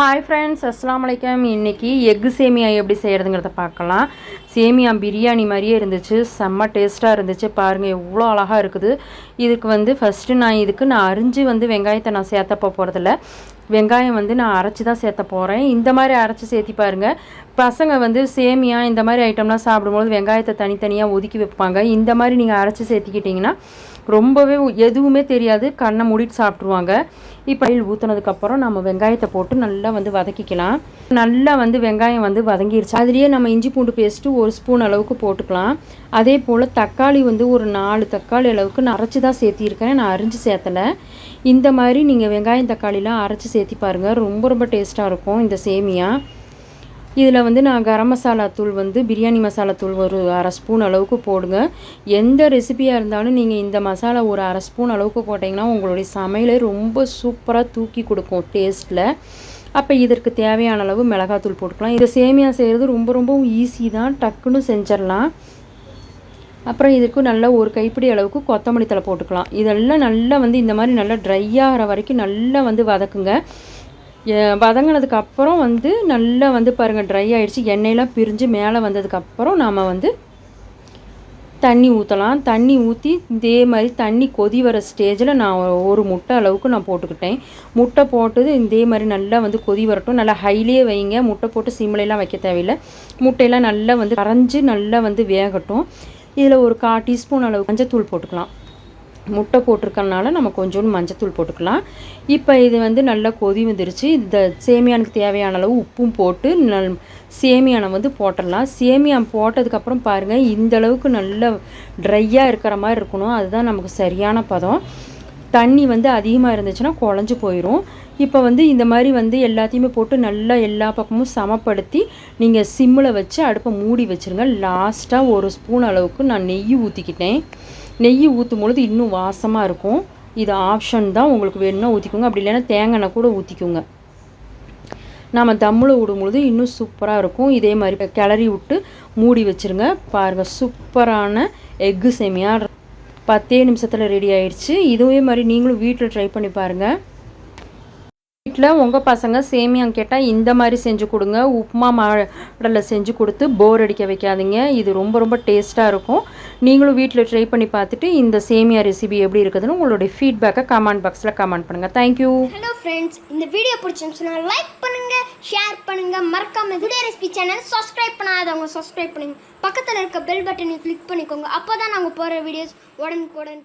Hi friends அஸ்லாம் வலைக்கம் இன்றைக்கி எக்கு சேமியா எப்படி செய்கிறதுங்கிறத பார்க்கலாம். சேமியா பிரியாணி மாதிரியே இருந்துச்சு. செம்ம டேஸ்ட்டாக இருந்துச்சு. பாருங்கள் எவ்வளோ அழகாக இருக்குது. இதுக்கு வந்து ஃபஸ்ட்டு நான் இதுக்கு நான் அரிஞ்சு வந்து வெங்காயத்தை நான் சேர்த்த போகிறதில்ல வெங்காயம் வந்து நான் அரைச்சி தான் சேர்த்த போகிறேன் இந்த மாதிரி அரைச்சி சேர்த்தி பாருங்கள் பசங்க வந்து சேமியா இந்த மாதிரி ஐட்டம்லாம் சாப்பிடும்போது வெங்காயத்தை தனித்தனியாக ஒதுக்கி வைப்பாங்க. இந்த மாதிரி நீங்கள் அரைச்சி சேர்த்திக்கிட்டிங்கன்னா ரொம்பவே எதுவுமே தெரியாது. கண்ணை மூடிட்டு சாப்பிட்ருவாங்க இப்போ ஆயில் ஊற்றுனதுக்கப்புறம் நம்ம வெங்காயத்தை போட்டு நல்லா வந்து வதக்கிக்கலாம். நல்லா வந்து வெங்காயம் வந்து வதங்கிருச்சு. அதுலேயே நம்ம இஞ்சி பூண்டு பேஸ்ட்டு ஒரு ஸ்பூன் அளவுக்கு போட்டுக்கலாம். அதே போல் தக்காளி வந்து ஒரு நாலு தக்காளி அளவுக்கு நான் அரைச்சி தான் சேர்த்திருக்கேன். நான் அரிஞ்சு சேர்த்தலை. இந்த மாதிரி நீங்கள் வெங்காயம் தக்காளிலாம் அரைச்சி சேர்த்தி பாருங்கள் ரொம்ப ரொம்ப டேஸ்ட்டாக இருக்கும் இந்த சேமியா. இதில் வந்து நான் கரம் மசாலா தூள் வந்து பிரியாணி மசாலா தூள் ஒரு அரை ஸ்பூன் அளவுக்கு போடுங்க. எந்த ரெசிபியாக இருந்தாலும் நீங்கள் இந்த மசாலா ஒரு அரை ஸ்பூன் அளவுக்கு போட்டிங்கன்னா உங்களுடைய சமையலை ரொம்ப சூப்பராக தூக்கி கொடுக்கும் டேஸ்ட்டில் அப்போ இதற்கு தேவையான அளவு மிளகாத்தூள் போட்டுக்கலாம். இதை சேமியா செய்கிறது ரொம்ப ரொம்பவும் ஈஸி தான். டக்குன்னு செஞ்சிடலாம். அப்புறம் இதுக்கு நல்லா ஒரு கைப்பிடி அளவுக்கு கொத்தமல்லி தலை போட்டுக்கலாம். இதெல்லாம் நல்லா வந்து இந்த மாதிரி நல்லா ட்ரை ஆகிற வரைக்கும் நல்லா வந்து வதக்குங்க. வதங்கினதுக்கப்புறம் வந்து நல்லா வந்து பாருங்கள் ட்ரை ஆகிடுச்சி எண்ணெயெலாம் பிரிஞ்சு மேலே வந்ததுக்கப்புறம் நாம் வந்து தண்ணி ஊற்றலாம் தண்ணி ஊற்றி இதே மாதிரி தண்ணி கொதி வர ஸ்டேஜில் நான் ஒரு முட்டை அளவுக்கு நான் போட்டுக்கிட்டேன். முட்டை போட்டது இதே மாதிரி நல்லா வந்து கொதி வரட்டும். நல்லா ஹைலியே வைங்க. முட்டை போட்டு சிம்லையெல்லாம் வைக்க தேவையில்லை. முட்டையெல்லாம் நல்லா வந்து கரைஞ்சி நல்லா வந்து வேகட்டும். இதில் ஒரு கா டீஸ்பூன் அளவு மஞ்சத்தூள் போட்டுக்கலாம். முட்டை போட்டிருக்கனால நம்ம கொஞ்சோண்டு மஞ்சத்தூள் போட்டுக்கலாம். இப்போ இது வந்து நல்லா கொதி வந்துருச்சு. இந்த சேமியானுக்கு தேவையான அளவு உப்பும் போட்டு நல் சேமியானை வந்து போட்டுடலாம். சேமியான் போட்டதுக்கப்புறம் பாருங்கள் இந்த அளவுக்கு நல்ல ட்ரையாக இருக்கிற மாதிரி இருக்கணும். அதுதான் நமக்கு சரியான பதம். தண்ணி வந்து அதிகமாக இருந்துச்சுன்னா குழஞ்சி போயிடும் இப்போ வந்து இந்த மாதிரி வந்து எல்லாத்தையுமே போட்டு நல்லா எல்லா பக்கமும் சமப்படுத்தி நீங்கள் சிம்மில் வச்சு அடுப்பை மூடி வச்சுருங்க. லாஸ்ட்டாக ஒரு ஸ்பூன் அளவுக்கு நான் நெய் ஊற்றிக்கிட்டேன் நெய் ஊற்றும் பொழுது இன்னும் வாசமாக இருக்கும். இது ஆப்ஷன் தான். உங்களுக்கு வேணும்னா ஊற்றிக்கோங்க அப்படி இல்லைன்னா தேங்காய் கூட ஊற்றிக்கோங்க நம்ம தம்மில் விடும்பொழுது இன்னும் சூப்பராக இருக்கும். இதே மாதிரி கிளறி விட்டு மூடி வச்சுருங்க. பாருங்கள் சூப்பரான எக்கு சேமியா. பத்தே நிமிஷத்தில் ரெடி ஆயிடுச்சு. இதுவே மாதிரி நீங்களும் வீட்டில் ட்ரை பண்ணி பாருங்கள் வீட்டில் உங்கள் பசங்க சேமியாங்க கேட்டால் இந்த மாதிரி செஞ்சு கொடுங்க. உப்புமா மாடலில் செஞ்சு கொடுத்து போர் அடிக்க வைக்காதீங்க. இது ரொம்ப ரொம்ப டேஸ்ட்டாக இருக்கும். நீங்களும் வீட்டில் ட்ரை பண்ணி பார்த்துட்டு இந்த சேமியா ரெசிபி எப்படி இருக்குதுன்னு உங்களுடைய ஃபீட்பேக்கை கமெண்ட் பாக்ஸில் கமெண்ட் பண்ணுங்கள் தேங்க்யூ ஹலோ ஃப்ரெண்ட்ஸ் இந்த வீடியோ பிடிச்சிருந்துச்சுன்னா லைக் பண்ணுங்கள் ஷேர் பண்ணுங்கள் மறக்காமல் வீடியோ ரெசிபி சேனல் சப்ஸ்கிரைப் பண்ணாதவங்க சப்ஸ்கிரைப் பண்ணுங்க. பக்கத்தில் இருக்க பெல் பட்டனை கிளிக் பண்ணிக்கோங்க. அப்போ தான் நாங்கள் போகிற வீடியோஸ் உடனுக்குடன்